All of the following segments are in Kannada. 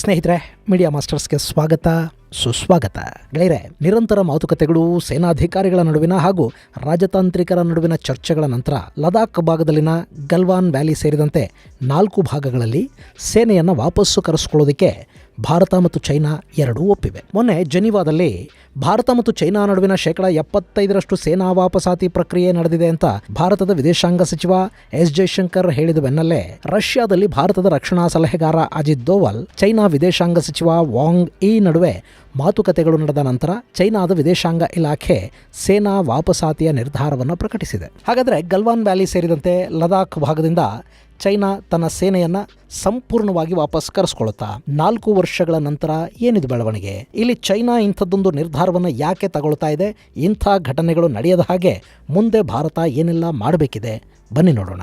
ಸ್ನೇಹಿತರೆ ಮೀಡಿಯಾ ಮಾಸ್ಟರ್ಸ್ಗೆ ಸ್ವಾಗತ, ಸುಸ್ವಾಗತ. ಗೆಳೆಯರೆ ನಿರಂತರ ಮಾತುಕತೆಗಳು ಸೇನಾಧಿಕಾರಿಗಳ ನಡುವಿನ ಹಾಗೂ ರಾಜತಾಂತ್ರಿಕರ ನಡುವಿನ ಚರ್ಚೆಗಳ ನಂತರ ಲದಾಖ್ ಭಾಗದಲ್ಲಿನ ಗಲ್ವಾನ್ ವ್ಯಾಲಿ ಸೇರಿದಂತೆ ನಾಲ್ಕು ಭಾಗಗಳಲ್ಲಿ ಸೇನೆಯನ್ನು ವಾಪಸ್ಸು ಕರೆಸ್ಕೊಳ್ಳೋದಕ್ಕೆ ಭಾರತ ಮತ್ತು ಚೈನಾ ಎರಡೂ ಒಪ್ಪಿವೆ. ಮೊನ್ನೆ ಜನಿವಾದಲ್ಲಿ ಭಾರತ ಮತ್ತು ಚೈನಾ ನಡುವಿನ ಶೇಕಡ ಎಪ್ಪತ್ತೈದರಷ್ಟು ಸೇನಾ ವಾಪಸಾತಿ ಪ್ರಕ್ರಿಯೆ ನಡೆದಿದೆ ಅಂತ ಭಾರತದ ವಿದೇಶಾಂಗ ಸಚಿವ ಎಸ್ ಜೈಶಂಕರ್ ಹೇಳಿದ ಬೆನ್ನಲ್ಲೇ, ರಷ್ಯಾದಲ್ಲಿ ಭಾರತದ ರಕ್ಷಣಾ ಸಲಹೆಗಾರ ಅಜಿತ್ ದೋವಲ್, ಚೈನಾ ವಿದೇಶಾಂಗ ಸಚಿವ ವಾಂಗ್ ಈ ನಡುವೆ ಮಾತುಕತೆಗಳು ನಡೆದ ನಂತರ ಚೈನಾದ ವಿದೇಶಾಂಗ ಇಲಾಖೆ ಸೇನಾ ವಾಪಸಾತಿಯ ನಿರ್ಧಾರವನ್ನು ಪ್ರಕಟಿಸಿದೆ. ಹಾಗಾದರೆ ಗಲ್ವಾನ್ ವ್ಯಾಲಿ ಸೇರಿದಂತೆ ಲದಾಖ್ ಭಾಗದಿಂದ ಚೈನಾ ತನ್ನ ಸೇನೆಯನ್ನ ಸಂಪೂರ್ಣವಾಗಿ ವಾಪಸ್ ಕರೆಸ್ಕೊಳ್ತಾ ನಾಲ್ಕು ವರ್ಷಗಳ ನಂತರ ಏನಿದು ಬೆಳವಣಿಗೆ? ಇಲ್ಲಿ ಚೈನಾ ಇಂಥದ್ದೊಂದು ನಿರ್ಧಾರವನ್ನು ಯಾಕೆ ತಗೊಳ್ತಾ ಇದೆ? ಇಂಥ ಘಟನೆಗಳು ನಡೆಯದ ಹಾಗೆ ಮುಂದೆ ಭಾರತ ಏನೆಲ್ಲ ಮಾಡಬೇಕಿದೆ? ಬನ್ನಿ ನೋಡೋಣ.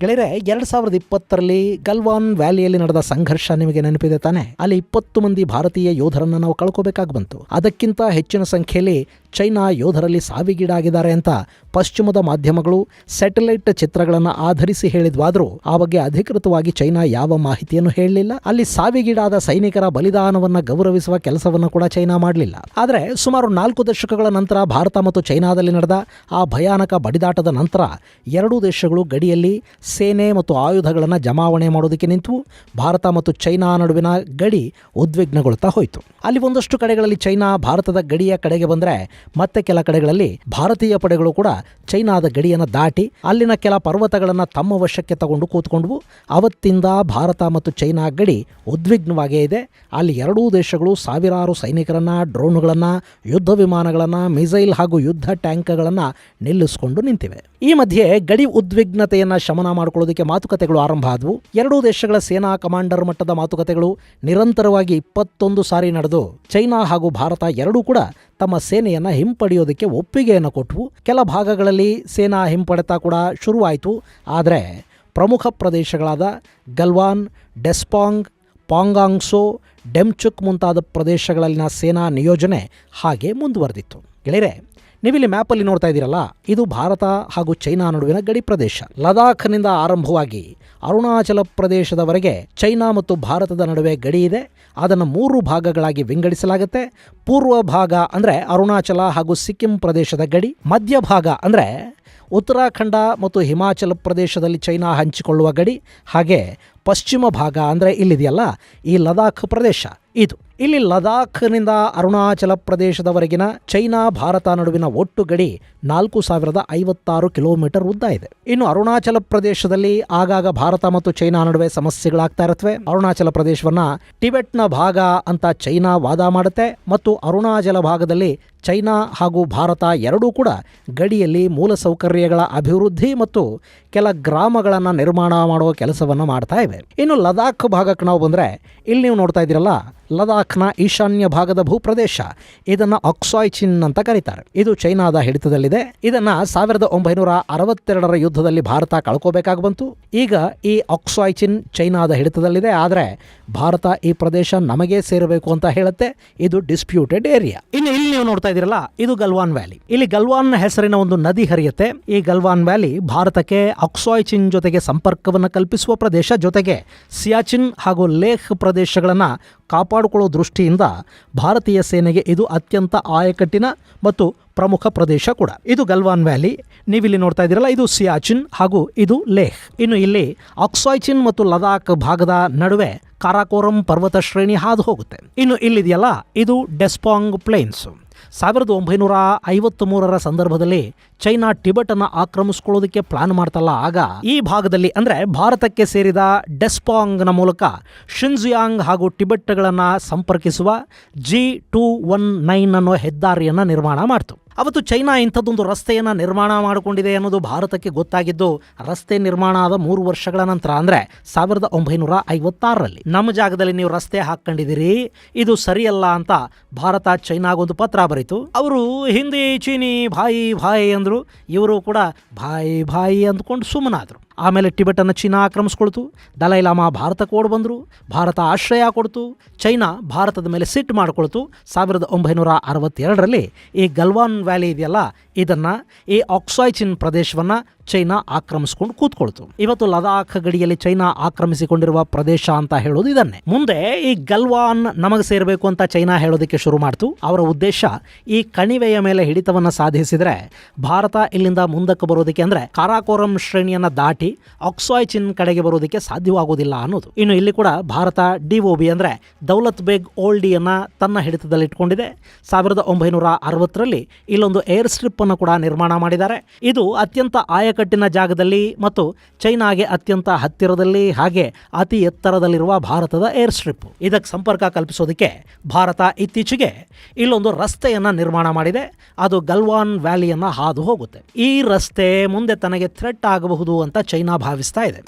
ಗೆಳೆಯರೆ, ಎರಡ್ ಸಾವಿರದ ಇಪ್ಪತ್ತರಲ್ಲಿ ಗಲ್ವಾನ್ ವ್ಯಾಲಿಯಲ್ಲಿ ನಡೆದ ಸಂಘರ್ಷ ನಿಮಗೆ ನೆನಪಿದೆ ತಾನೆ? ಅಲ್ಲಿ ಇಪ್ಪತ್ತು ಮಂದಿ ಭಾರತೀಯ ಯೋಧರನ್ನು ನಾವು ಕಳ್ಕೋಬೇಕಾಗಿ ಬಂತು. ಅದಕ್ಕಿಂತ ಹೆಚ್ಚಿನ ಸಂಖ್ಯೆಯಲ್ಲಿ ಚೈನಾ ಯೋಧರಲ್ಲಿ ಸಾವಿಗೀಡಾಗಿದ್ದಾರೆ ಅಂತ ಪಶ್ಚಿಮದ ಮಾಧ್ಯಮಗಳು ಸ್ಯಾಟಲೈಟ್ ಚಿತ್ರಗಳನ್ನು ಆಧರಿಸಿ ಹೇಳಿದ್ವಾದರೂ ಆ ಬಗ್ಗೆ ಅಧಿಕೃತವಾಗಿ ಚೈನಾ ಯಾವ ಮಾಹಿತಿಯನ್ನು ಹೇಳಲಿಲ್ಲ. ಅಲ್ಲಿ ಸಾವಿಗೀಡಾದ ಸೈನಿಕರ ಬಲಿದಾನವನ್ನು ಗೌರವಿಸುವ ಕೆಲಸವನ್ನು ಕೂಡ ಚೈನಾ ಮಾಡಲಿಲ್ಲ. ಆದರೆ ಸುಮಾರು ನಾಲ್ಕು ದಶಕಗಳ ನಂತರ ಭಾರತ ಮತ್ತು ಚೈನಾದಲ್ಲಿ ನಡೆದ ಆ ಭಯಾನಕ ಬಡಿದಾಟದ ನಂತರ ಎರಡೂ ದೇಶಗಳು ಗಡಿಯಲ್ಲಿ ಸೇನೆ ಮತ್ತು ಆಯುಧಗಳನ್ನು ಜಮಾವಣೆ ಮಾಡೋದಕ್ಕೆ ನಿಂತು ಭಾರತ ಮತ್ತು ಚೈನಾ ನಡುವಿನ ಗಡಿ ಉದ್ವಿಗ್ನಗೊಳ್ತಾ ಹೋಯಿತು. ಅಲ್ಲಿ ಒಂದಷ್ಟು ಕಡೆಗಳಲ್ಲಿ ಚೈನಾ ಭಾರತದ ಗಡಿಯ ಕಡೆಗೆ ಬಂದರೆ ಮತ್ತೆ ಕೆಲ ಕಡೆಗಳಲ್ಲಿ ಭಾರತೀಯ ಪಡೆಗಳು ಕೂಡ ಚೈನಾದ ಗಡಿಯನ್ನು ದಾಟಿ ಅಲ್ಲಿನ ಕೆಲ ಪರ್ವತಗಳನ್ನು ತಮ್ಮ ವಶಕ್ಕೆ ತಗೊಂಡು ಕೂತ್ಕೊಂಡ್ವು. ಅವತ್ತಿಂದ ಭಾರತ ಮತ್ತು ಚೈನಾ ಗಡಿ ಉದ್ವಿಗ್ನವಾಗೇ ಇದೆ. ಅಲ್ಲಿ ಎರಡೂ ದೇಶಗಳು ಸಾವಿರಾರು ಸೈನಿಕರನ್ನು, ಡ್ರೋನ್ಗಳನ್ನು, ಯುದ್ಧ ವಿಮಾನಗಳನ್ನು, ಮಿಸೈಲ್ ಹಾಗೂ ಯುದ್ಧ ಟ್ಯಾಂಕ್ಗಳನ್ನು ನಿಲ್ಲಿಸಿಕೊಂಡು ನಿಂತಿವೆ. ಈ ಮಧ್ಯೆ ಗಡಿ ಉದ್ವಿಗ್ನತೆಯನ್ನು ಶಮನ ಮಾಡಿಕೊಳ್ಳೋದಕ್ಕೆ ಮಾತುಕತೆಗಳು ಆರಂಭ ಆದವು. ಎರಡೂ ದೇಶಗಳ ಸೇನಾ ಕಮಾಂಡರ್ ಮಟ್ಟದ ಮಾತುಕತೆಗಳು ನಿರಂತರವಾಗಿ ಇಪ್ಪತ್ತೊಂದು ಸಾರಿ ನಡೆದು, ಚೈನಾ ಹಾಗೂ ಭಾರತ ಎರಡೂ ಕೂಡ ತಮ್ಮ ಸೇನೆಯನ್ನು ಹಿಂಪಡೆಯೋದಕ್ಕೆ ಒಪ್ಪಿಗೆಯನ್ನು ಕೊಟ್ಟವು ಕೆಲ ಭಾಗಗಳಲ್ಲಿ ಸೇನಾ ಹಿಂಪಡೆತ ಕೂಡ ಶುರುವಾಯಿತು. ಆದರೆ ಪ್ರಮುಖ ಪ್ರದೇಶಗಳಾದ ಗಲ್ವಾನ್, ಡೆಸ್ಪಾಂಗ್, ಪಾಂಗಾಂಗ್ಸೋ, ಡೆಮ್ಚುಕ್ ಮುಂತಾದ ಪ್ರದೇಶಗಳಲ್ಲಿನ ಸೇನಾ ನಿಯೋಜನೆ ಹಾಗೆ ಮುಂದುವರೆದಿತ್ತು. ಗೆಳೆಯರೆ, ನೀವಿಲ್ಲಿ ಮ್ಯಾಪಲ್ಲಿ ನೋಡ್ತಾ ಇದ್ದೀರಲ್ಲ, ಇದು ಭಾರತ ಹಾಗೂ ಚೈನಾ ನಡುವಿನ ಗಡಿ ಪ್ರದೇಶ. ಲದಾಖ್ನಿಂದ ಆರಂಭವಾಗಿ ಅರುಣಾಚಲ ಪ್ರದೇಶದವರೆಗೆ ಚೈನಾ ಮತ್ತು ಭಾರತದ ನಡುವೆ ಗಡಿ ಇದೆ. ಅದನ್ನು ಮೂರು ಭಾಗಗಳಾಗಿ ವಿಂಗಡಿಸಲಾಗುತ್ತೆ. ಪೂರ್ವ ಭಾಗ ಅಂದರೆ ಅರುಣಾಚಲ ಹಾಗೂ ಸಿಕ್ಕಿಂ ಪ್ರದೇಶದ ಗಡಿ ಮಧ್ಯಭಾಗ ಅಂದರೆ ಉತ್ತರಾಖಂಡ ಮತ್ತು ಹಿಮಾಚಲ ಪ್ರದೇಶದಲ್ಲಿ ಚೈನಾ ಹಂಚಿಕೊಳ್ಳುವ ಗಡಿ, ಹಾಗೆ ಪಶ್ಚಿಮ ಭಾಗ ಅಂದರೆ ಇಲ್ಲಿದೆಯಲ್ಲ, ಈ ಲದಾಖ್ ಪ್ರದೇಶ ಇದು. ಇಲ್ಲಿ ಲದಾಖ್ನಿಂದ ಅರುಣಾಚಲ ಪ್ರದೇಶದವರೆಗಿನ ಚೈನಾ ಭಾರತ ನಡುವಿನ ಒಟ್ಟು ಗಡಿ ನಾಲ್ಕು ಸಾವಿರದ ಐವತ್ತಾರು ಕಿಲೋಮೀಟರ್ ಉದ್ದ ಇದೆ. ಇನ್ನು ಅರುಣಾಚಲ ಪ್ರದೇಶದಲ್ಲಿ ಆಗಾಗ ಭಾರತ ಮತ್ತು ಚೈನಾ ನಡುವೆ ಸಮಸ್ಯೆಗಳಾಗ್ತಾ ಇರುತ್ತವೆ. ಅರುಣಾಚಲ ಪ್ರದೇಶವನ್ನ ಟಿಬೆಟ್ನ ಭಾಗ ಅಂತ ಚೈನಾ ವಾದ ಮಾಡುತ್ತೆ ಮತ್ತು ಅರುಣಾಚಲ ಭಾಗದಲ್ಲಿ ಚೈನಾ ಹಾಗೂ ಭಾರತ ಎರಡೂ ಕೂಡ ಗಡಿಯಲ್ಲಿ ಮೂಲಸೌಕರ್ಯಗಳ ಅಭಿವೃದ್ಧಿ ಮತ್ತು ಕೆಲ ಗ್ರಾಮಗಳನ್ನು ನಿರ್ಮಾಣ ಮಾಡುವ ಕೆಲಸವನ್ನು ಮಾಡ್ತಾ ಇವೆ. ಇನ್ನು ಲದಾಖ್ ಭಾಗಕ್ಕೆ ನಾವು ಬಂದರೆ, ಇಲ್ಲಿ ನೀವು ನೋಡ್ತಾ ಇದ್ದೀರಲ್ಲ ಲದಾಖ್ನ ಈಶಾನ್ಯ ಭಾಗದ ಭೂಪ್ರದೇಶ. ಇದನ್ನು ಅಕ್ಸಾಯ್ಚಿನ್ ಅಂತ ಕರೀತಾರೆ. ಇದು ಚೈನಾದ ಹಿಡಿತದಲ್ಲಿದೆ. ಇದನ್ನ ಸಾವಿರದ ಒಂಬೈನೂರ ಅರವತ್ತೆರಡರ ಯುದ್ಧದಲ್ಲಿ ಭಾರತ ಕಳ್ಕೋಬೇಕಾಗಿ ಬಂತು. ಈಗ ಈ ಅಕ್ಸಾಯ್ಚಿನ್ ಚೈನಾದ ಹಿಡಿತದಲ್ಲಿದೆ. ಆದರೆ ಭಾರತ ಈ ಪ್ರದೇಶ ನಮಗೆ ಸೇರಬೇಕು ಅಂತ ಹೇಳುತ್ತೆ. ಇದು ಡಿಸ್ಪ್ಯೂಟೆಡ್ ಏರಿಯಾ. ಇನ್ನು ಇಲ್ಲಿ ನೀವು ನೋಡ್ತಾ ಇದ್ದೀರಲ್ಲ, ಇದು ಗಲ್ವಾನ್ ವ್ಯಾಲಿ. ಇಲ್ಲಿ ಗಲ್ವಾನ್ ಹೆಸರಿನ ಒಂದು ನದಿ ಹರಿಯುತ್ತೆ. ಈ ಗಲ್ವಾನ್ ವ್ಯಾಲಿ ಭಾರತಕ್ಕೆ ಅಕ್ಸಾಯ್ಚಿನ್ ಜೊತೆಗೆ ಸಂಪರ್ಕವನ್ನು ಕಲ್ಪಿಸುವ ಪ್ರದೇಶ ಜೊತೆಗೆ ಸಿಯಾಚಿನ್ ಹಾಗೂ ಲೇಹ್ ಪ್ರದೇಶಗಳನ್ನು ಕಾಪಾಡಿಕೊಳ್ಳೋ ದೃಷ್ಟಿಯಿಂದ ಭಾರತೀಯ ಸೇನೆಗೆ ಇದು ಅತ್ಯಂತ ಆಯಕಟ್ಟಿನ ಮತ್ತು ಪ್ರಮುಖ ಪ್ರದೇಶ ಕೂಡ. ಇದು ಗಲ್ವಾನ್ ವ್ಯಾಲಿ, ನೀವಿಲ್ಲಿ ನೋಡ್ತಾ ಇದ್ದೀರಲ್ಲ, ಇದು ಸಿಯಾಚಿನ್ ಹಾಗೂ ಇದು ಲೇಹ್. ಇನ್ನು ಇಲ್ಲಿ ಆಕ್ಸಾಯ್ಚಿನ್ ಮತ್ತು ಲದಾಖ್ ಭಾಗದ ನಡುವೆ ಕಾರಾಕೋರಂ ಪರ್ವತ ಶ್ರೇಣಿ ಹಾದು ಹೋಗುತ್ತೆ. ಇನ್ನು ಇಲ್ಲಿದೆಯಲ್ಲ, ಇದು ಡೆಸ್ಪಾಂಗ್ ಪ್ಲೇನ್ಸ್. ಸಾವಿರದ ಒಂಬೈನೂರ ಐವತ್ತ್ ಮೂರರ ಸಂದರ್ಭದಲ್ಲಿ ಚೈನಾ ಟಿಬೆಟ್ ಅನ್ನು ಆಕ್ರಮಿಸ್ಕೊಳ್ಳೋದಕ್ಕೆ ಪ್ಲಾನ್ ಮಾಡ್ತಲ್ಲ, ಆಗ ಈ ಭಾಗದಲ್ಲಿ ಅಂದ್ರೆ ಭಾರತಕ್ಕೆ ಸೇರಿದ ಡೆಸ್ಪಾಂಗ್ನ ಮೂಲಕ ಶಿನ್ಜಿಯಾಂಗ್ ಹಾಗೂ ಟಿಬೆಟ್ಗಳನ್ನು ಸಂಪರ್ಕಿಸುವ ಜಿ ಟೂ ಒನ್ ನೈನ್ ಅನ್ನೋ ಹೆದ್ದಾರಿಯನ್ನು ನಿರ್ಮಾಣ ಮಾಡ್ತು. ಅವತ್ತು ಚೈನಾ ಇಂಥದ್ದೊಂದು ರಸ್ತೆಯನ್ನು ನಿರ್ಮಾಣ ಮಾಡಿಕೊಂಡಿದೆ ಅನ್ನೋದು ಭಾರತಕ್ಕೆ ಗೊತ್ತಾಗಿದ್ದು, ರಸ್ತೆ ನಿರ್ಮಾಣ ಆದ ಮೂರು ವರ್ಷಗಳ ನಂತರ, ಅಂದರೆ ಸಾವಿರದ ಒಂಬೈನೂರ ಐವತ್ತಾರರಲ್ಲಿ. ನಮ್ಮ ಜಾಗದಲ್ಲಿ ನೀವು ರಸ್ತೆ ಹಾಕ್ಕೊಂಡಿದ್ದೀರಿ, ಇದು ಸರಿಯಲ್ಲ ಅಂತ ಭಾರತ ಚೈನಾಗೊಂದು ಪತ್ರ ಬರೀತು. ಅವರು ಹಿಂದಿ, ಚೀನಿ, ಭಾಯಿ ಭಾಯಿ ಅಂದರು, ಇವರು ಕೂಡ ಭಾಯಿ ಭಾಯಿ ಅಂದ್ಕೊಂಡು ಸುಮ್ಮನಾದರು. ಆಮೇಲೆ ಟಿಬೆಟನ್ನು ಚೀನಾ ಆಕ್ರಮಿಸ್ಕೊಳ್ತು. ದಲೈಲಾಮ ಭಾರತಕ್ಕೆ ಓಡ್ ಬಂದರು. ಭಾರತ ಆಶ್ರಯ ಕೊಡ್ತು. ಚೈನಾ ಭಾರತದ ಮೇಲೆ ಸಿಟ್ಟು ಮಾಡಿಕೊಳ್ತು. ಸಾವಿರದ ಒಂಬೈನೂರ ಅರವತ್ತೆರಡರಲ್ಲಿ ಈ ಗಲ್ವಾನ್ ವ್ಯಾಲಿ ಇದೆಯಲ್ಲ, ಇದನ್ನು ಈ ಆಕ್ಸಾಯ್ಚಿನ್ ಪ್ರದೇಶವನ್ನು ಚೈನಾ ಆಕ್ರಮಿಸಿಕೊಂಡು ಕೂತ್ಕೊಳ್ತು. ಇವತ್ತು ಲದಾಖ್ ಗಡಿಯಲ್ಲಿ ಚೈನಾ ಆಕ್ರಮಿಸಿಕೊಂಡಿರುವ ಪ್ರದೇಶ ಅಂತ ಹೇಳೋದು ಇದನ್ನೇ. ಮುಂದೆ ಈ ಗಲ್ವಾನ್ ನಮಗೆ ಸೇರಬೇಕು ಅಂತ ಚೈನಾ ಹೇಳೋದಕ್ಕೆ ಶುರು ಮಾಡ್ತು. ಅವರ ಉದ್ದೇಶ ಈ ಕಣಿವೆಯ ಮೇಲೆ ಹಿಡಿತವನ್ನು ಸಾಧಿಸಿದರೆ ಭಾರತ ಇಲ್ಲಿಂದ ಮುಂದಕ್ಕೆ ಬರೋದಕ್ಕೆ ಅಂದ್ರೆ ಕಾರಾಕೋರಂ ಶ್ರೇಣಿಯನ್ನ ದಾಟಿ ಆಕ್ಸಾಯ್ ಚಿನ್ ಕಡೆಗೆ ಬರೋದಕ್ಕೆ ಸಾಧ್ಯವಾಗುವುದಿಲ್ಲ ಅನ್ನೋದು. ಇನ್ನು ಇಲ್ಲಿ ಕೂಡ ಭಾರತ ಡಿಒಬಿ ಅಂದ್ರೆ ದೌಲತ್ ಬೇಗ್ ಓಲ್ಡಿಯನ್ನ ತನ್ನ ಹಿಡಿತದಲ್ಲಿ ಇಟ್ಕೊಂಡಿದೆ ಸಾವಿರದ ಒಂಬೈನೂರ ಅರವತ್ತರಲ್ಲಿ ಇಲ್ಲೊಂದು ಏರ್ ಸ್ಟ್ರಿಪ್ ಅನ್ನು ಕೂಡ ನಿರ್ಮಾಣ ಮಾಡಿದ್ದಾರೆ. ಇದು ಅತ್ಯಂತ ಆಯಕಟ್ಟಿನ ಜಾಗದಲ್ಲಿ ಮತ್ತು ಚೈನಾಗೆ ಅತ್ಯಂತ ಹತ್ತಿರದಲ್ಲಿ ಹಾಗೆ ಅತಿ ಎತ್ತರದಲ್ಲಿರುವ ಭಾರತದ ಏರ್ ಸ್ಟ್ರಿಪ್. ಇದಕ್ಕೆ ಸಂಪರ್ಕ ಕಲ್ಪಿಸೋದಕ್ಕೆ ಭಾರತ ಇತ್ತೀಚೆಗೆ ಇಲ್ಲೊಂದು ರಸ್ತೆಯನ್ನು ನಿರ್ಮಾಣ ಮಾಡಿದೆ. ಅದು ಗಲ್ವಾನ್ ವ್ಯಾಲಿಯನ್ನು ಹಾದು ಹೋಗುತ್ತೆ. ಈ ರಸ್ತೆ ಮುಂದೆ ತನಗೆ ಥ್ರೆಟ್ ಆಗಬಹುದು ಅಂತ ಚೈನಾ ಭಾವಿಸ್ತಾ ಇದೆ.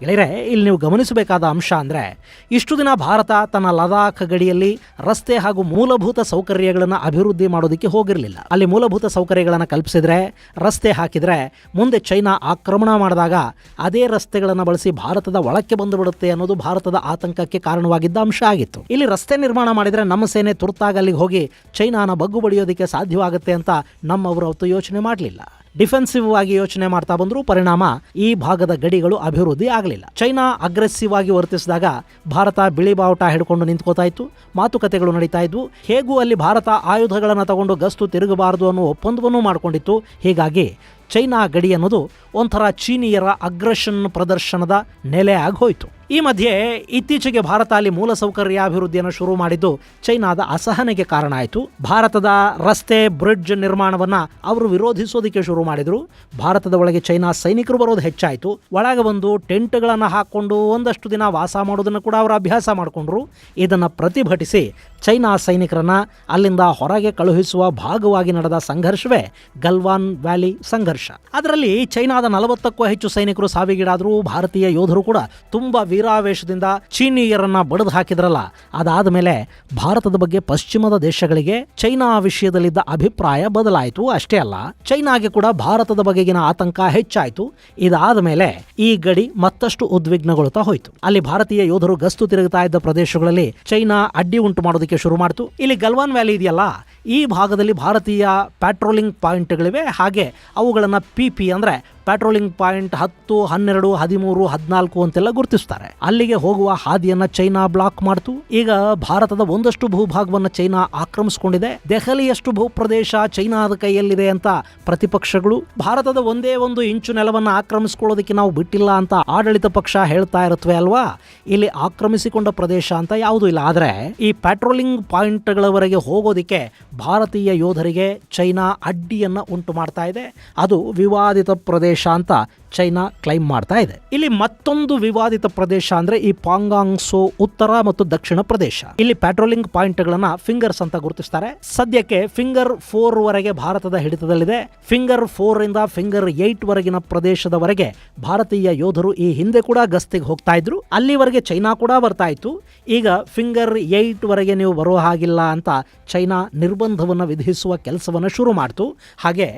ಗೆಳೆಯರೆ, ಇಲ್ಲಿ ನೀವು ಗಮನಿಸಬೇಕಾದ ಅಂಶ ಅಂದರೆ ಇಷ್ಟು ದಿನ ಭಾರತ ತನ್ನ ಲದಾಖ್ ಗಡಿಯಲ್ಲಿ ರಸ್ತೆ ಹಾಗೂ ಮೂಲಭೂತ ಸೌಕರ್ಯಗಳನ್ನು ಅಭಿವೃದ್ಧಿ ಮಾಡೋದಕ್ಕೆ ಹೋಗಿರಲಿಲ್ಲ. ಅಲ್ಲಿ ಮೂಲಭೂತ ಸೌಕರ್ಯಗಳನ್ನು ಕಲ್ಪಿಸಿದ್ರೆ, ರಸ್ತೆ ಹಾಕಿದರೆ, ಮುಂದೆ ಚೈನಾ ಆಕ್ರಮಣ ಮಾಡಿದಾಗ ಅದೇ ರಸ್ತೆಗಳನ್ನು ಬಳಸಿ ಭಾರತದ ಒಳಕ್ಕೆ ಬಂದುಬಿಡುತ್ತೆ ಅನ್ನೋದು ಭಾರತದ ಆತಂಕಕ್ಕೆ ಕಾರಣವಾಗಿದ್ದ ಅಂಶ ಆಗಿತ್ತು. ಇಲ್ಲಿ ರಸ್ತೆ ನಿರ್ಮಾಣ ಮಾಡಿದರೆ ನಮ್ಮ ಸೇನೆ ತುರ್ತಾಗಿ ಅಲ್ಲಿಗೆ ಹೋಗಿ ಚೈನಾನ ಬಗ್ಗು ಬಡಿಯೋದಕ್ಕೆ ಸಾಧ್ಯವಾಗುತ್ತೆ ಅಂತ ನಮ್ಮವರು ಅವತ್ತು ಯೋಚನೆ ಮಾಡಲಿಲ್ಲ. ಡಿಫೆನ್ಸಿವ್ ಆಗಿ ಯೋಚನೆ ಮಾಡ್ತಾ ಬಂದರೂ ಪರಿಣಾಮ ಈ ಭಾಗದ ಗಡಿಗಳು ಅಭಿವೃದ್ಧಿ ಆಗಲಿಲ್ಲ. ಚೈನಾ ಅಗ್ರೆಸಿವ್ ಆಗಿ ವರ್ತಿಸಿದಾಗ ಭಾರತ ಬಿಳಿ ಬಾವುಟ ಹಿಡ್ಕೊಂಡು ನಿಂತ್ಕೋತಾ ಇತ್ತು. ಮಾತುಕತೆಗಳು ನಡೀತಾ ಇದ್ವು. ಹೇಗೂ ಅಲ್ಲಿ ಭಾರತ ಆಯುಧಗಳನ್ನು ತಗೊಂಡು ಗಸ್ತು ತಿರುಗಬಾರದು ಅನ್ನೋ ಒಪ್ಪಂದವನ್ನು ಮಾಡಿಕೊಂಡಿತ್ತು. ಹೀಗಾಗಿ ಚೈನಾ ಗಡಿ ಅನ್ನೋದು ಒಂಥರ ಚೀನಿಯರ ಅಗ್ರೆಷನ್ ಪ್ರದರ್ಶನದ ನೆಲೆ ಆಗೋಯ್ತು ಈ ಮಧ್ಯೆ ಇತ್ತೀಚೆಗೆ ಭಾರತ ಅಲ್ಲಿ ಮೂಲಸೌಕರ್ಯ ಅಭಿವೃದ್ಧಿಯನ್ನು ಶುರು ಮಾಡಿದ್ದು ಚೈನಾದ ಅಸಹನೆಗೆ ಕಾರಣ ಆಯಿತು. ಭಾರತದ ರಸ್ತೆ, ಬ್ರಿಡ್ಜ್ ನಿರ್ಮಾಣವನ್ನ ಅವರು ವಿರೋಧಿಸೋದಕ್ಕೆ ಶುರು ಮಾಡಿದರು. ಭಾರತದ ಒಳಗೆ ಚೈನಾ ಸೈನಿಕರು ಬರೋದು ಹೆಚ್ಚಾಯಿತು. ಒಳಗೆ ಬಂದು ಟೆಂಟ್ಗಳನ್ನು ಹಾಕ್ಕೊಂಡು ಒಂದಷ್ಟು ದಿನ ವಾಸ ಮಾಡೋದನ್ನು ಕೂಡ ಅವರು ಅಭ್ಯಾಸ ಮಾಡಿಕೊಂಡ್ರು. ಇದನ್ನು ಪ್ರತಿಭಟಿಸಿ ಚೈನಾ ಸೈನಿಕರನ್ನ ಅಲ್ಲಿಂದ ಹೊರಗೆ ಕಳುಹಿಸುವ ಭಾಗವಾಗಿ ನಡೆದ ಸಂಘರ್ಷವೇ ಗಲ್ವಾನ್ ವ್ಯಾಲಿ ಸಂಘರ್ಷ. ಅದರಲ್ಲಿ ಚೈನಾದ ನಲವತ್ತಕ್ಕೂ ಹೆಚ್ಚು ಸೈನಿಕರು ಸಾವಿಗೀಡಾದರೂ ಭಾರತೀಯ ಯೋಧರು ಕೂಡ ತುಂಬಾ ವೀರಾವೇಶದಿಂದ ಚೀನೀಯರನ್ನ ಬಡಿದು ಹಾಕಿದ್ರಲ್ಲ. ಅದಾದ ಮೇಲೆ ಭಾರತದ ಬಗ್ಗೆ ಪಶ್ಚಿಮದ ದೇಶಗಳಿಗೆ ಚೈನಾ ವಿಷಯದಲ್ಲಿದ್ದ ಅಭಿಪ್ರಾಯ ಬದಲಾಯಿತು ಅಷ್ಟೇ ಅಲ್ಲ. ಚೈನಾಗೆ ಕೂಡ ಭಾರತದ ಬಗೆಗಿನ ಆತಂಕ ಹೆಚ್ಚಾಯಿತು. ಇದಾದ ಮೇಲೆ ಈ ಗಡಿ ಮತ್ತಷ್ಟು ಉದ್ವಿಗ್ನಗೊಳ್ತಾ ಹೋಯಿತು. ಅಲ್ಲಿ ಭಾರತೀಯ ಯೋಧರು ಗಸ್ತು ತಿರುಗುತ್ತಾ ಇದ್ದ ಪ್ರದೇಶಗಳಲ್ಲಿ ಚೈನಾ ಅಡ್ಡಿ ಉಂಟು ಮಾಡೋದಕ್ಕೆ ಶುರು ಮಾಡಿತು. ಇಲ್ಲಿ ಗಲ್ವಾನ್ ವ್ಯಾಲಿ ಇದೆಯಲ್ಲ? ಈ ಭಾಗದಲ್ಲಿ ಭಾರತೀಯ ಪ್ಯಾಟ್ರೋಲಿಂಗ್ ಪಾಯಿಂಟ್ಗಳಿವೆ ಹಾಗೆ ಅವುಗಳನ್ನು ಪಿ ಪಿ ಅಂದರೆ ಪ್ಯಾಟ್ರೋಲಿಂಗ್ ಪಾಯಿಂಟ್ ಹತ್ತು, ಹನ್ನೆರಡು, ಹದಿಮೂರು, ಹದಿನಾಲ್ಕು ಅಂತೆಲ್ಲ ಗುರುತಿಸ್ತಾರೆ. ಅಲ್ಲಿಗೆ ಹೋಗುವ ಹಾದಿಯನ್ನ ಚೈನಾ ಬ್ಲಾಕ್ ಮಾಡ್ತು. ಈಗ ಭಾರತದ ಒಂದಷ್ಟು ಭೂಭಾಗವನ್ನ ಚೈನಾ ಆಕ್ರಮಿಸಿಕೊಂಡಿದೆ. ದೆಹಲಿಯಷ್ಟು ಭೂಪ್ರದೇಶ ಚೈನಾದ ಕೈಯಲ್ಲಿದೆ ಅಂತ ಪ್ರತಿಪಕ್ಷಗಳು ಭಾರತದ ಒಂದೇ ಒಂದು ಇಂಚು ನೆಲವನ್ನ ಆಕ್ರಮಿಸಿಕೊಳ್ಳೋದಕ್ಕೆ ನಾವು ಬಿಟ್ಟಿಲ್ಲ ಅಂತ ಆಡಳಿತ ಪಕ್ಷ ಹೇಳ್ತಾ ಇರುತ್ತವೆ ಅಲ್ವಾ? ಇಲ್ಲಿ ಆಕ್ರಮಿಸಿಕೊಂಡ ಪ್ರದೇಶ ಅಂತ ಯಾವುದೂ ಇಲ್ಲ. ಆದರೆ ಈ ಪ್ಯಾಟ್ರೋಲಿಂಗ್ ಪಾಯಿಂಟ್ಗಳವರೆಗೆ ಹೋಗೋದಿಕ್ಕೆ ಭಾರತೀಯ ಯೋಧರಿಗೆ ಚೈನಾ ಅಡ್ಡಿಯನ್ನು ಉಂಟು ಮಾಡ್ತಾ ಇದೆ. ಅದು ವಿವಾದಿತ ಪ್ರದೇಶ. ಅಂತ ಚೈನಾ ಕ್ಲೈಮ್ ಮಾಡ್ತಾ ಇದೆ. ಇಲ್ಲಿ ಮತ್ತೊಂದು ವಿವಾದಿತ ಪ್ರದೇಶ ಅಂದ್ರೆ ಈ ಪಾಂಗಾಂಗ್ಸೋ ಉತ್ತರ ಮತ್ತು ದಕ್ಷಿಣ ಪ್ರದೇಶ. ಇಲ್ಲಿ ಪ್ಯಾಟ್ರೋಲಿಂಗ್ ಪಾಯಿಂಟ್ಗಳನ್ನ ಫಿಂಗರ್ಸ್ ಅಂತ ಗುರುತಿಸ್ತಾರೆ. ಸದ್ಯಕ್ಕೆ ಫಿಂಗರ್ ಫೋರ್ ವರೆಗೆ ಭಾರತದ ಹಿಡಿತದಲ್ಲಿದೆ. ಫಿಂಗರ್ ಫೋರ್ ಇಂದ ಫಿಂಗರ್ ಏಟ್ ವರೆಗಿನ ಪ್ರದೇಶದವರೆಗೆ ಭಾರತೀಯ ಯೋಧರು ಈ ಹಿಂದೆ ಕೂಡ ಗಸ್ತಿಗೆ ಹೋಗ್ತಾ ಇದ್ರು. ಅಲ್ಲಿವರೆಗೆ ಚೈನಾ ಕೂಡ ಬರ್ತಾ ಇತ್ತು. ಈಗ ಫಿಂಗರ್ ಏಟ್ ವರೆಗೆ ನೀವು ಬರೋ ಹಾಗಿಲ್ಲ ಅಂತ ಚೈನಾ ನಿರ್ಬಂಧವನ್ನು ವಿಧಿಸುವ ಕೆಲಸವನ್ನು ಶುರು ಮಾಡ್ತು. ಹಾಗೆ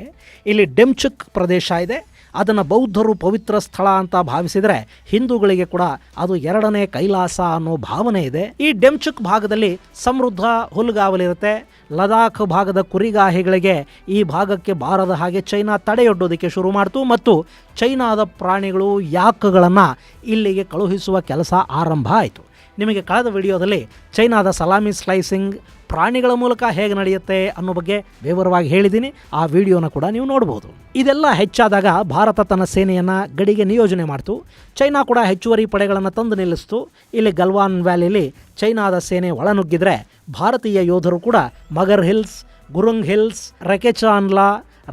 ಇಲ್ಲಿ ಡೆಮ್ಚುಕ್ ಪ್ರದೇಶ ಇದೆ. ಅದನ್ನು ಬೌದ್ಧರು ಪವಿತ್ರ ಸ್ಥಳ ಅಂತ ಭಾವಿಸಿದರೆ ಹಿಂದೂಗಳಿಗೆ ಕೂಡ ಅದು ಎರಡನೇ ಕೈಲಾಸ ಅನ್ನೋ ಭಾವನೆ ಇದೆ. ಈ ಡೆಮ್ಚುಕ್ ಭಾಗದಲ್ಲಿ ಸಮೃದ್ಧ ಹುಲ್ಗಾವಲಿರುತ್ತೆ ಲದಾಖ್ ಭಾಗದ ಕುರಿಗಾಹಿಗಳಿಗೆ ಈ ಭಾಗಕ್ಕೆ ಬಾರದ ಹಾಗೆ ಚೈನಾ ತಡೆಯೊಡ್ಡೋದಕ್ಕೆ ಶುರು ಮಾಡ್ತು ಮತ್ತು ಚೈನಾದ ಪ್ರಾಣಿಗಳು ಯಾಕ್ಗಳನ್ನು ಇಲ್ಲಿಗೆ ಕಳುಹಿಸುವ ಕೆಲಸ ಆರಂಭ ಆಯಿತು. ನಿಮಗೆ ಕಳೆದ ವಿಡಿಯೋದಲ್ಲಿ ಚೈನಾದ ಸಲಾಮಿ ಸ್ಲೈಸಿಂಗ್ ಪ್ರಾಣಿಗಳ ಮೂಲಕ ಹೇಗೆ ನಡೆಯುತ್ತೆ ಅನ್ನೋ ಬಗ್ಗೆ ವಿವರವಾಗಿ ಹೇಳಿದ್ದೀನಿ. ಆ ವಿಡಿಯೋನ ಕೂಡ ನೀವು ನೋಡ್ಬೋದು. ಇದೆಲ್ಲ ಹೆಚ್ಚಾದಾಗ ಭಾರತ ತನ್ನ ಸೇನೆಯನ್ನು ಗಡಿಗೆ ನಿಯೋಜನೆ ಮಾಡ್ತು. ಚೈನಾ ಕೂಡ ಹೆಚ್ಚುವರಿ ಪಡೆಗಳನ್ನು ತಂದು ನಿಲ್ಲಿಸ್ತು. ಇಲ್ಲಿ ಗಲ್ವಾನ್ ವ್ಯಾಲಿಲಿ ಚೈನಾದ ಸೇನೆ ಒಳನುಗ್ಗಿದ್ರೆ ಭಾರತೀಯ ಯೋಧರು ಕೂಡ ಮಗರ್ ಹಿಲ್ಸ್, ಗುರುಂಗ್ ಹಿಲ್ಸ್, ರೆಕೆಚಾನ್ಲಾ,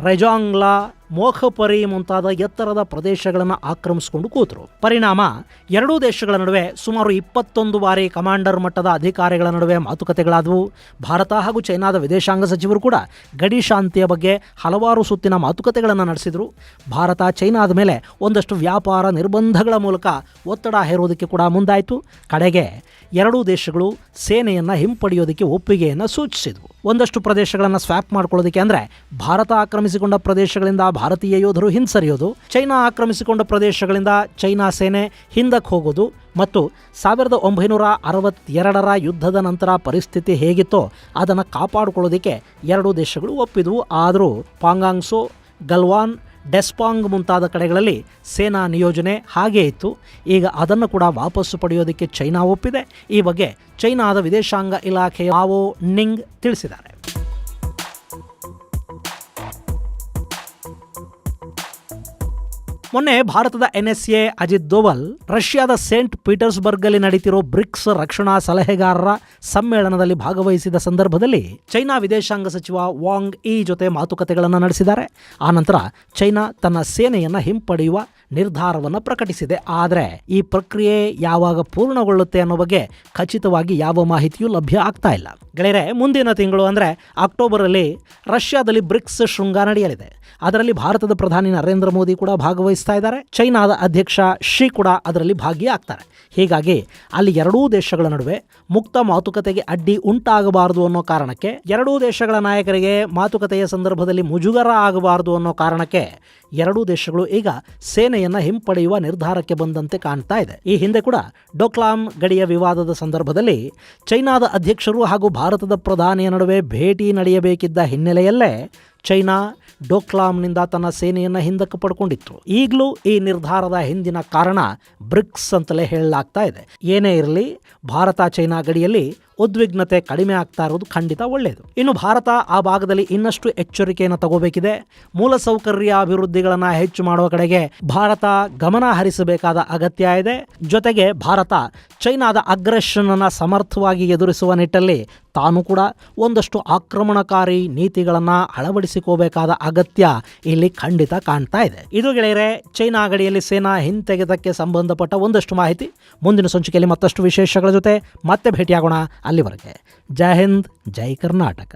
ರೆಜಾಂಗ್ಲಾ ಮೋಖಪರಿ ಮುಂತಾದ ಎತ್ತರದ ಪ್ರದೇಶಗಳನ್ನು ಆಕ್ರಮಿಸಿಕೊಂಡು ಕೂತರು. ಪರಿಣಾಮ, ಎರಡೂ ದೇಶಗಳ ನಡುವೆ ಸುಮಾರು ಇಪ್ಪತ್ತೊಂದು ಬಾರಿ ಕಮಾಂಡರ್ ಮಟ್ಟದ ಅಧಿಕಾರಿಗಳ ನಡುವೆ ಮಾತುಕತೆಗಳಾದವು. ಭಾರತ ಹಾಗೂ ಚೈನಾದ ವಿದೇಶಾಂಗ ಸಚಿವರು ಕೂಡ ಗಡಿ ಶಾಂತಿಯ ಬಗ್ಗೆ ಹಲವಾರು ಸುತ್ತಿನ ಮಾತುಕತೆಗಳನ್ನು ನಡೆಸಿದರು. ಭಾರತ, ಚೈನಾದ ಮೇಲೆ ಒಂದಷ್ಟು ವ್ಯಾಪಾರ ನಿರ್ಬಂಧಗಳ ಮೂಲಕ ಒತ್ತಡ ಹೇರುವುದಕ್ಕೆ ಕೂಡ ಮುಂದಾಯಿತು. ಕಡೆಗೆ ಎರಡೂ ದೇಶಗಳು ಸೇನೆಯನ್ನು ಹಿಂಪಡೆಯೋದಕ್ಕೆ ಒಪ್ಪಿಗೆಯನ್ನು ಸೂಚಿಸಿದವು. ಒಂದಷ್ಟು ಪ್ರದೇಶಗಳನ್ನು ಸ್ವ್ಯಾಪ್ ಮಾಡ್ಕೊಳ್ಳೋದಕ್ಕೆ ಅಂದರೆ ಭಾರತ ಆಕ್ರಮಿಸಿಕೊಂಡ ಪ್ರದೇಶಗಳಿಂದ ಭಾರತೀಯ ಯೋಧರು ಹಿಂಸರಿಯೋದು, ಚೈನಾ ಆಕ್ರಮಿಸಿಕೊಂಡ ಪ್ರದೇಶಗಳಿಂದ ಚೈನಾ ಸೇನೆ ಹಿಂದಕ್ಕೆ ಹೋಗೋದು ಮತ್ತು ಸಾವಿರದ ಒಂಬೈನೂರ ಅರವತ್ತೆರಡರ ಯುದ್ಧದ ನಂತರ ಪರಿಸ್ಥಿತಿ ಹೇಗಿತ್ತೋ ಅದನ್ನು ಕಾಪಾಡಿಕೊಳ್ಳೋದಕ್ಕೆ ಎರಡೂ ದೇಶಗಳು ಒಪ್ಪಿದವು. ಆದರೂ ಪಾಂಗಾಂಗ್ಸೋ, ಗಲ್ವಾನ್, ಡೆಸ್ಪಾಂಗ್ ಮುಂತಾದ ಕಡೆಗಳಲ್ಲಿ ಸೇನಾ ನಿಯೋಜನೆ ಹಾಗೇ ಇತ್ತು. ಈಗ ಅದನ್ನು ಕೂಡ ವಾಪಸ್ಸು ಪಡೆಯೋದಕ್ಕೆ ಚೈನಾ ಒಪ್ಪಿದೆ. ಈ ಬಗ್ಗೆ ಚೈನಾದ ವಿದೇಶಾಂಗ ಇಲಾಖೆಯ ಮಾವೋ ನಿಂಗ್ ತಿಳಿಸಿದ್ದಾರೆ. ಮೊನ್ನೆ ಭಾರತದ ಎನ್ಎಸ್ಎ ಅಜಿತ್ ದೋವಲ್ ರಷ್ಯಾದ ಸೇಂಟ್ ಪೀಟರ್ಸ್ಬರ್ಗ್ನಲ್ಲಿ ನಡೀತಿರೋ ಬ್ರಿಕ್ಸ್ ರಕ್ಷಣಾ ಸಲಹೆಗಾರರ ಸಮ್ಮೇಳನದಲ್ಲಿ ಭಾಗವಹಿಸಿದ ಸಂದರ್ಭದಲ್ಲಿ ಚೈನಾ ವಿದೇಶಾಂಗ ಸಚಿವ ವಾಂಗ್ ಈ ಜೊತೆ ಮಾತುಕತೆಗಳನ್ನು ನಡೆಸಿದ್ದಾರೆ. ಆನಂತರ ಚೈನಾ ತನ್ನ ಸೇನೆಯನ್ನು ಹಿಂಪಡೆಯುವ ನಿರ್ಧಾರವನ್ನು ಪ್ರಕಟಿಸಿದೆ. ಆದರೆ ಈ ಪ್ರಕ್ರಿಯೆ ಯಾವಾಗ ಪೂರ್ಣಗೊಳ್ಳುತ್ತೆ ಅನ್ನೋ ಬಗ್ಗೆ ಖಚಿತವಾಗಿ ಯಾವ ಮಾಹಿತಿಯೂ ಲಭ್ಯ ಆಗ್ತಾ ಇಲ್ಲ. ಗೆಳೆಯರೆ, ಮುಂದಿನ ತಿಂಗಳು ಅಂದರೆ ಅಕ್ಟೋಬರಲ್ಲಿ ರಷ್ಯಾದಲ್ಲಿ ಬ್ರಿಕ್ಸ್ ಶೃಂಗ ನಡೆಯಲಿದೆ. ಅದರಲ್ಲಿ ಭಾರತದ ಪ್ರಧಾನಿ ನರೇಂದ್ರ ಮೋದಿ ಕೂಡ ಭಾಗವಹಿಸ್ತಾ ಇದ್ದಾರೆ. ಚೈನಾದ ಅಧ್ಯಕ್ಷ ಶಿ ಕೂಡ ಅದರಲ್ಲಿ ಭಾಗಿಯಾಗ್ತಾರೆ. ಹೀಗಾಗಿ ಅಲ್ಲಿ ಎರಡೂ ದೇಶಗಳ ನಡುವೆ ಮುಕ್ತ ಮಾತುಕತೆಗೆ ಅಡ್ಡಿ ಉಂಟಾಗಬಾರದು ಅನ್ನೋ ಕಾರಣಕ್ಕೆ, ಎರಡೂ ದೇಶಗಳ ನಾಯಕರಿಗೆ ಮಾತುಕತೆಯ ಸಂದರ್ಭದಲ್ಲಿ ಮುಜುಗರ ಆಗಬಾರದು ಅನ್ನೋ ಕಾರಣಕ್ಕೆ ಎರಡೂ ದೇಶಗಳು ಈಗ ಸೇನೆಯನ್ನ ಹಿಂಪಡೆಯುವ ನಿರ್ಧಾರಕ್ಕೆ ಬಂದಂತೆ ಕಾಣ್ತಾ ಇದೆ. ಈ ಹಿಂದೆ ಕೂಡ ಡೋಕ್ಲಾಂ ಗಡಿಯ ವಿವಾದದ ಸಂದರ್ಭದಲ್ಲಿ ಚೈನಾದ ಅಧ್ಯಕ್ಷರು ಹಾಗೂ ಭಾರತದ ಪ್ರಧಾನಿಯ ನಡುವೆ ಭೇಟಿ ನಡೆಯಬೇಕಿದ್ದ ಹಿನ್ನೆಲೆಯಲ್ಲೇ ಚೈನಾ ಡೋಕ್ಲಾಂನಿಂದ ತನ್ನ ಸೇನೆಯನ್ನು ಹಿಂದಕ್ಕೆ ಪಡ್ಕೊಂಡಿತ್ತು. ಈಗಲೂ ಈ ನಿರ್ಧಾರದ ಹಿಂದಿನ ಕಾರಣ ಬ್ರಿಕ್ಸ್ ಅಂತಲೇ ಹೇಳಲಾಗ್ತಾ ಇದೆ. ಏನೇ ಇರಲಿ, ಭಾರತ ಚೈನಾ ಗಡಿಯಲ್ಲಿ ಉದ್ವಿಗ್ನತೆ ಕಡಿಮೆ ಆಗ್ತಾ ಇರೋದು ಖಂಡಿತ ಒಳ್ಳೆಯದು. ಇನ್ನು ಭಾರತ ಆ ಭಾಗದಲ್ಲಿ ಇನ್ನಷ್ಟು ಎಚ್ಚರಿಕೆಯನ್ನು ತಗೋಬೇಕಿದೆ. ಮೂಲಸೌಕರ್ಯ ಅಭಿವೃದ್ಧಿಗಳನ್ನು ಹೆಚ್ಚು ಮಾಡುವ ಕಡೆಗೆ ಭಾರತ ಗಮನ ಹರಿಸಬೇಕಾದ ಅಗತ್ಯ ಇದೆ. ಜೊತೆಗೆ ಭಾರತ ಚೈನಾದ ಅಗ್ರೆಷನ್ ಅನ್ನು ಸಮರ್ಥವಾಗಿ ಎದುರಿಸುವ ನಿಟ್ಟಲ್ಲಿ ತಾನು ಕೂಡ ಒಂದಷ್ಟು ಆಕ್ರಮಣಕಾರಿ ನೀತಿಗಳನ್ನು ಅಳವಡಿಸಿಕೋಬೇಕಾದ ಅಗತ್ಯ ಇಲ್ಲಿ ಖಂಡಿತ ಕಾಣ್ತಾ ಇದೆ. ಇದು ಗೆಳೆಯರೆ, ಚೈನಾ ಗಡಿಯಲ್ಲಿ ಸೇನಾ ಹಿಂತೆಗೆತಕ್ಕೆ ಸಂಬಂಧಪಟ್ಟ ಒಂದಷ್ಟು ಮಾಹಿತಿ. ಮುಂದಿನ ಸಂಚಿಕೆಯಲ್ಲಿ ಮತ್ತಷ್ಟು ವಿಶೇಷಗಳ ಜೊತೆ ಮತ್ತೆ ಭೇಟಿಯಾಗೋಣ ಅಲ್ಲಿವರೆಗೆ. ಜೈ ಹಿಂದ್, ಜೈ ಕರ್ನಾಟಕ.